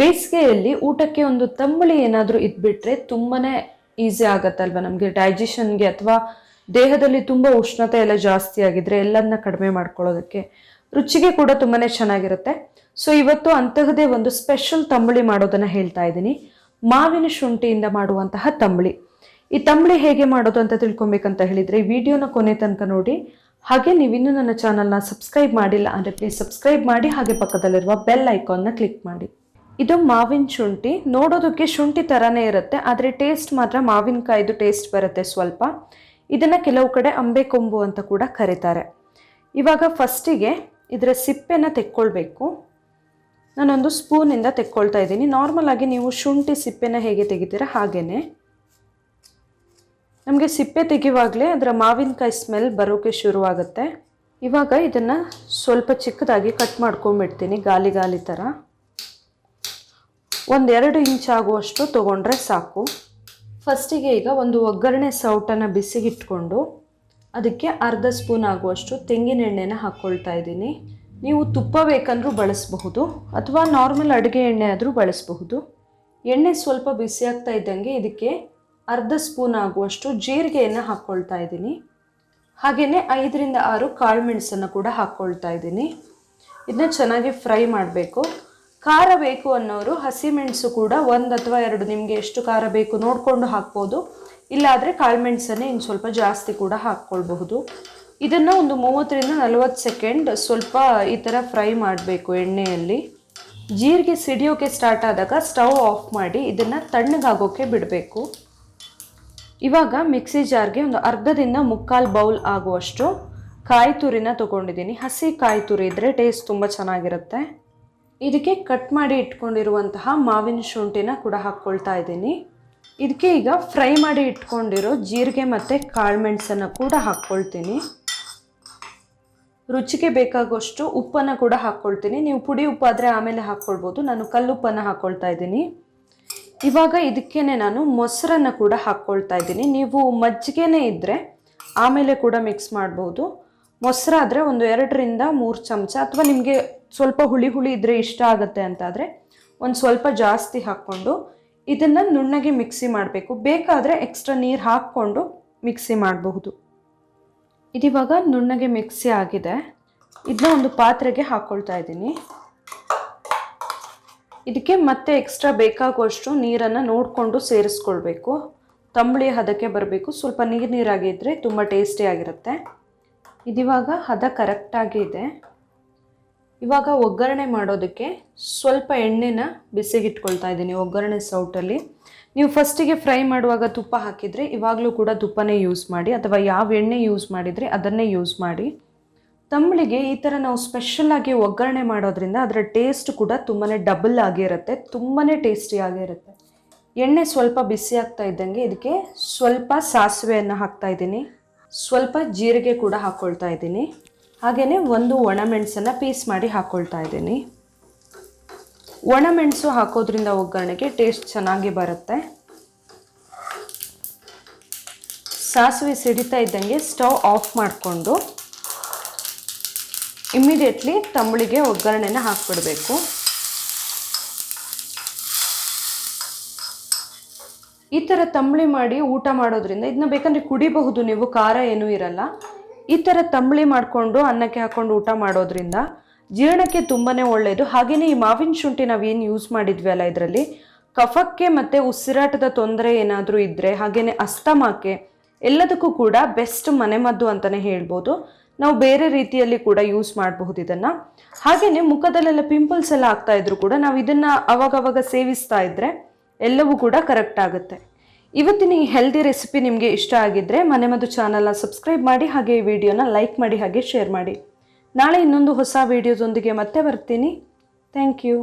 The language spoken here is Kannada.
ಬೇಸಿಗೆಯಲ್ಲಿ ಊಟಕ್ಕೆ ಒಂದು ತಂಬಳಿ ಏನಾದರೂ ಇದ್ಬಿಟ್ರೆ ತುಂಬಾನೇ ಈಸಿ ಆಗತ್ತಲ್ವ ನಮಗೆ? ಡೈಜೆಷನ್ಗೆ ಅಥವಾ ದೇಹದಲ್ಲಿ ತುಂಬ ಉಷ್ಣತೆ ಎಲ್ಲ ಜಾಸ್ತಿ ಆಗಿದ್ರೆ ಎಲ್ಲದನ್ನ ಕಡಿಮೆ ಮಾಡ್ಕೊಳ್ಳೋದಕ್ಕೆ ರುಚಿಗೆ ಕೂಡ ತುಂಬಾ ಚೆನ್ನಾಗಿರುತ್ತೆ. ಸೊ ಇವತ್ತು ಅಂತಹದೇ ಒಂದು ಸ್ಪೆಷಲ್ ತಂಬಳಿ ಮಾಡೋದನ್ನ ಹೇಳ್ತಾ ಇದ್ದೀನಿ. ಮಾವಿನ ಶುಂಠಿಯಿಂದ ಮಾಡುವಂತಹ ತಂಬಳಿ. ಈ ತಂಬಳಿ ಹೇಗೆ ಮಾಡೋದು ಅಂತ ತಿಳ್ಕೊಬೇಕಂತ ಹೇಳಿದ್ರೆ ವಿಡಿಯೋನ ಕೊನೆ ತನಕ ನೋಡಿ. ಹಾಗೆ ನೀವಿನ್ನೂ ನನ್ನ ಚಾನಲ್ನ ಸಬ್ಸ್ಕ್ರೈಬ್ ಮಾಡಿಲ್ಲ ಅಂದರೆ ಪ್ಲೀಸ್ ಸಬ್ಸ್ಕ್ರೈಬ್ ಮಾಡಿ ಹಾಗೆ ಪಕ್ಕದಲ್ಲಿರುವ ಬೆಲ್ ಐಕಾನ್ನ ಕ್ಲಿಕ್ ಮಾಡಿ. ಇದು ಮಾವಿನ ಶುಂಠಿ. ನೋಡೋದಕ್ಕೆ ಶುಂಠಿ ಥರನೇ ಇರುತ್ತೆ, ಆದರೆ ಟೇಸ್ಟ್ ಮಾತ್ರ ಮಾವಿನಕಾಯಿದು ಟೇಸ್ಟ್ ಬರುತ್ತೆ ಸ್ವಲ್ಪ. ಇದನ್ನು ಕೆಲವು ಕಡೆ ಅಂಬೆ ಕೊಂಬು ಅಂತ ಕೂಡ ಕರೀತಾರೆ. ಇವಾಗ ಫಸ್ಟಿಗೆ ಇದರ ಸಿಪ್ಪೆನ ತೆಕ್ಕೊಳ್ಬೇಕು. ನಾನೊಂದು ಸ್ಪೂನಿಂದ ತೆಕ್ಕೊಳ್ತಾ ಇದ್ದೀನಿ. ನಾರ್ಮಲ್ ಆಗಿ ನೀವು ಶುಂಠಿ ಸಿಪ್ಪೆನ ಹೇಗೆ ತೆಗಿತೀರ ಹಾಗೇ ನಮಗೆ ಸಿಪ್ಪೆ ತೆಗೆಯುವಾಗಲೇ ಅದರ ಮಾವಿನಕಾಯಿ ಸ್ಮೆಲ್ ಬರೋಕ್ಕೆ ಶುರುವಾಗುತ್ತೆ. ಇವಾಗ ಇದನ್ನು ಸ್ವಲ್ಪ ಚಿಕ್ಕದಾಗಿ ಕಟ್ ಮಾಡ್ಕೊಂಡ್ಬಿಡ್ತೀನಿ, ಗಾಲಿ ಗಾಲಿ ಥರ ಒಂದೆರಡು ಇಂಚ್ ಆಗುವಷ್ಟು ತೊಗೊಂಡ್ರೆ ಸಾಕು. ಫಸ್ಟಿಗೆ ಈಗ ಒಂದು ಒಗ್ಗರಣೆ ಸೌಟನ್ನು ಬಿಸಿಗಿಟ್ಕೊಂಡು ಅದಕ್ಕೆ ಅರ್ಧ ಸ್ಪೂನ್ ಆಗುವಷ್ಟು ತೆಂಗಿನ ಎಣ್ಣೆನ ಹಾಕ್ಕೊಳ್ತಾ ಇದ್ದೀನಿ. ನೀವು ತುಪ್ಪ ಬೇಕಂದ್ರೂ ಬಳಸಬಹುದು ಅಥವಾ ನಾರ್ಮಲ್ ಅಡುಗೆ ಎಣ್ಣೆ ಆದರೂ ಬಳಸಬಹುದು. ಎಣ್ಣೆ ಸ್ವಲ್ಪ ಬಿಸಿ ಆಗ್ತಾ ಇದ್ದಂಗೆ ಇದಕ್ಕೆ ಅರ್ಧ ಸ್ಪೂನ್ ಆಗುವಷ್ಟು ಜೀರಿಗೆಯನ್ನು ಹಾಕ್ಕೊಳ್ತಾ ಇದ್ದೀನಿ. ಹಾಗೆಯೇ ಐದರಿಂದ ಆರು ಕಾಳು ಮೆಣಸನ್ನು ಕೂಡ ಹಾಕ್ಕೊಳ್ತಾ ಇದ್ದೀನಿ. ಇದನ್ನ ಚೆನ್ನಾಗಿ ಫ್ರೈ ಮಾಡಬೇಕು. ಖಾರ ಬೇಕು ಅನ್ನೋರು ಹಸಿಮೆಣಸು ಕೂಡ ಒಂದು ಅಥವಾ ಎರಡು ನಿಮಗೆ ಎಷ್ಟು ಖಾರ ಬೇಕು ನೋಡಿಕೊಂಡು ಹಾಕ್ಬೋದು. ಇಲ್ಲಾದರೆ ಕಾಳುಮೆಣಸನ್ನೇ ಇನ್ನು ಸ್ವಲ್ಪ ಜಾಸ್ತಿ ಕೂಡ ಹಾಕ್ಕೊಳ್ಬಹುದು. ಇದನ್ನು ಒಂದು ಮೂವತ್ತರಿಂದ ನಲವತ್ತು ಸೆಕೆಂಡ್ ಸ್ವಲ್ಪ ಈ ಥರ ಫ್ರೈ ಮಾಡಬೇಕು ಎಣ್ಣೆಯಲ್ಲಿ. ಜೀರಿಗೆ ಸಿಡಿಯೋಕೆ ಸ್ಟಾರ್ಟ್ ಆದಾಗ ಸ್ಟವ್ ಆಫ್ ಮಾಡಿ ಇದನ್ನು ತಣ್ಣಗಾಗೋಕ್ಕೆ ಬಿಡಬೇಕು. ಇವಾಗ ಮಿಕ್ಸಿ ಜಾರ್ಗೆ ಒಂದು ಅರ್ಧದಿಂದ ಮುಕ್ಕಾಲು ಬೌಲ್ ಆಗುವಷ್ಟು ಕಾಯಿ ತುರಿನ ತೊಗೊಂಡಿದ್ದೀನಿ. ಹಸಿ ಕಾಯಿ ತುರಿ ಇದ್ದರೆ ಟೇಸ್ಟ್ ತುಂಬ ಚೆನ್ನಾಗಿರುತ್ತೆ. ಇದಕ್ಕೆ ಕಟ್ ಮಾಡಿ ಇಟ್ಕೊಂಡಿರುವಂತಹ ಮಾವಿನ ಶುಂಠಿನ ಕೂಡ ಹಾಕ್ಕೊಳ್ತಾ ಇದ್ದೀನಿ. ಇದಕ್ಕೆ ಈಗ ಫ್ರೈ ಮಾಡಿ ಇಟ್ಕೊಂಡಿರೋ ಜೀರಿಗೆ ಮತ್ತು ಕಾಳುಮೆಣಸನ್ನು ಕೂಡ ಹಾಕ್ಕೊಳ್ತೀನಿ. ರುಚಿಗೆ ಬೇಕಾಗುವಷ್ಟು ಉಪ್ಪನ್ನು ಕೂಡ ಹಾಕ್ಕೊಳ್ತೀನಿ. ನೀವು ಪುಡಿ ಉಪ್ಪಾದರೆ ಆಮೇಲೆ ಹಾಕ್ಕೊಳ್ಬೋದು. ನಾನು ಕಲ್ಲುಪ್ಪನ್ನು ಹಾಕ್ಕೊಳ್ತಾ ಇದ್ದೀನಿ. ಇವಾಗ ಇದಕ್ಕೇನೆ ನಾನು ಮೊಸರನ್ನು ಕೂಡ ಹಾಕ್ಕೊಳ್ತಾ ಇದ್ದೀನಿ. ನೀವು ಮಜ್ಜಿಗೆನೇ ಇದ್ದರೆ ಆಮೇಲೆ ಕೂಡ ಮಿಕ್ಸ್ ಮಾಡ್ಬೋದು. ಮೊಸರಾದರೆ ಒಂದು ಎರಡರಿಂದ ಮೂರು ಚಮಚ ಅಥವಾ ನಿಮಗೆ ಸ್ವಲ್ಪ ಹುಳಿ ಹುಳಿ ಇದ್ದರೆ ಇಷ್ಟ ಆಗುತ್ತೆ ಅಂತಾದರೆ ಒಂದು ಸ್ವಲ್ಪ ಜಾಸ್ತಿ ಹಾಕ್ಕೊಂಡು ಇದನ್ನು ನುಣ್ಣಗೆ ಮಿಕ್ಸಿ ಮಾಡಬೇಕು. ಬೇಕಾದರೆ ಎಕ್ಸ್ಟ್ರಾ ನೀರು ಹಾಕ್ಕೊಂಡು ಮಿಕ್ಸಿ ಮಾಡಬಹುದು. ಇದಿವಾಗ ನುಣ್ಣಗೆ ಮಿಕ್ಸಿ ಆಗಿದೆ. ಇದನ್ನ ಒಂದು ಪಾತ್ರೆಗೆ ಹಾಕ್ಕೊಳ್ತಾ ಇದ್ದೀನಿ. ಇದಕ್ಕೆ ಮತ್ತೆ ಎಕ್ಸ್ಟ್ರಾ ಬೇಕಾಗುವಷ್ಟು ನೀರನ್ನು ನೋಡಿಕೊಂಡು ಸೇರಿಸ್ಕೊಳ್ಬೇಕು. ತಂಬಳಿ ಹದಕ್ಕೆ ಬರಬೇಕು. ಸ್ವಲ್ಪ ನೀರು ನೀರಾಗಿದ್ದರೆ ತುಂಬ ಟೇಸ್ಟಿಯಾಗಿರುತ್ತೆ ಇದಿವಾಗ ಹದ ಕರೆಕ್ಟಾಗಿ ಇದೆ. ಇವಾಗ ಒಗ್ಗರಣೆ ಮಾಡೋದಕ್ಕೆ ಸ್ವಲ್ಪ ಎಣ್ಣೆನ ಬಿಸಿಗಿಟ್ಕೊಳ್ತಾ ಇದ್ದೀನಿ ಒಗ್ಗರಣೆ ಸೌಟಲ್ಲಿ. ನೀವು ಫಸ್ಟಿಗೆ ಫ್ರೈ ಮಾಡುವಾಗ ತುಪ್ಪ ಹಾಕಿದರೆ ಇವಾಗಲೂ ಕೂಡ ತುಪ್ಪನೇ ಯೂಸ್ ಮಾಡಿ ಅಥವಾ ಯಾವ ಎಣ್ಣೆ ಯೂಸ್ ಮಾಡಿದರೆ ಅದನ್ನೇ ಯೂಸ್ ಮಾಡಿ. ತಂಬಳಿಗೆ ಈ ಥರ ನಾವು ಸ್ಪೆಷಲಾಗಿ ಒಗ್ಗರಣೆ ಮಾಡೋದ್ರಿಂದ ಅದರ ಟೇಸ್ಟ್ ಕೂಡ ತುಂಬಾ ಡಬಲ್ ಆಗಿರುತ್ತೆ ತುಂಬಾ ಟೇಸ್ಟಿಯಾಗಿರುತ್ತೆ ಎಣ್ಣೆ ಸ್ವಲ್ಪ ಬಿಸಿ ಆಗ್ತಾ ಇದ್ದಂಗೆ ಇದಕ್ಕೆ ಸ್ವಲ್ಪ ಸಾಸಿವೆಯನ್ನು ಹಾಕ್ತಾ ಇದ್ದೀನಿ. ಸ್ವಲ್ಪ ಜೀರಿಗೆ ಕೂಡ ಹಾಕ್ಕೊಳ್ತಾ ಇದ್ದೀನಿ. ಹಾಗೆಯೇ ಒಂದು ಒಣಮೆಣಸನ್ನು ಪೀಸ್ ಮಾಡಿ ಹಾಕ್ಕೊಳ್ತಾ ಇದ್ದೀನಿ. ಒಣಮೆಣಸು ಹಾಕೋದ್ರಿಂದ ಒಗ್ಗರಣೆಗೆ ಟೇಸ್ಟ್ ಚೆನ್ನಾಗಿ ಬರುತ್ತೆ. ಸಾಸಿವೆ ಸಿಡಿತಾ ಇದ್ದಂಗೆ ಸ್ಟವ್ ಆಫ್ ಮಾಡಿಕೊಂಡು ಇಮ್ಮಿಡಿಯೇಟ್ಲಿ ತಂಬಳಿಗೆ ಒಗ್ಗರಣೆನ ಹಾಕ್ಬಿಡಬೇಕು. ಈ ಥರ ತಂಬಳಿ ಮಾಡಿ ಊಟ ಮಾಡೋದ್ರಿಂದ ಇದನ್ನ ಬೇಕಂದ್ರೆ ಕುಡಿಬಹುದು ನೀವು, ಖಾರ ಏನೂ ಇರಲ್ಲ. ಈ ಥರ ತಂಬಳಿ ಮಾಡಿಕೊಂಡು ಅನ್ನಕ್ಕೆ ಹಾಕೊಂಡು ಊಟ ಮಾಡೋದ್ರಿಂದ ಜೀರ್ಣಕ್ಕೆ ತುಂಬಾ ಒಳ್ಳೆಯದು ಹಾಗೆಯೇ ಈ ಮಾವಿನ ಶುಂಠಿ ನಾವೇನು ಯೂಸ್ ಮಾಡಿದ್ವಿ ಅಲ್ಲ ಇದರಲ್ಲಿ, ಕಫಕ್ಕೆ ಮತ್ತು ಉಸಿರಾಟದ ತೊಂದರೆ ಏನಾದರೂ ಇದ್ದರೆ ಹಾಗೆಯೇ ಅಸ್ತಮಾಕ್ಕೆ, ಎಲ್ಲದಕ್ಕೂ ಕೂಡ ಬೆಸ್ಟ್ ಮನೆಮದ್ದು ಅಂತಲೇ ಹೇಳ್ಬೋದು. ನಾವು ಬೇರೆ ರೀತಿಯಲ್ಲಿ ಕೂಡ ಯೂಸ್ ಮಾಡಬಹುದು ಇದನ್ನು. ಹಾಗೆಯೇ ಮುಖದಲ್ಲೆಲ್ಲ ಪಿಂಪಲ್ಸ್ ಎಲ್ಲ ಆಗ್ತಾ ಇದ್ರು ಕೂಡ ನಾವು ಇದನ್ನು ಅವಾಗವಾಗ ಸೇವಿಸ್ತಾ ಇದ್ದರೆ ಎಲ್ಲವೂ ಕೂಡ ಕರೆಕ್ಟ್ ಆಗುತ್ತೆ. ಇವತ್ತಿನ ಈ ಹೆಲ್ದಿ ರೆಸಿಪಿ ನಿಮಗೆ ಇಷ್ಟ ಆಗಿದ್ದರೆ ಮನೆ ಮದ್ದು ಚಾನಲ್ನ ಸಬ್ಸ್ಕ್ರೈಬ್ ಮಾಡಿ, ಹಾಗೆ ಈ ವಿಡಿಯೋನ ಲೈಕ್ ಮಾಡಿ, ಹಾಗೆ ಶೇರ್ ಮಾಡಿ. ನಾಳೆ ಇನ್ನೊಂದು ಹೊಸ ವಿಡಿಯೋದೊಂದಿಗೆ ಮತ್ತೆ ಬರ್ತೀನಿ. Thank you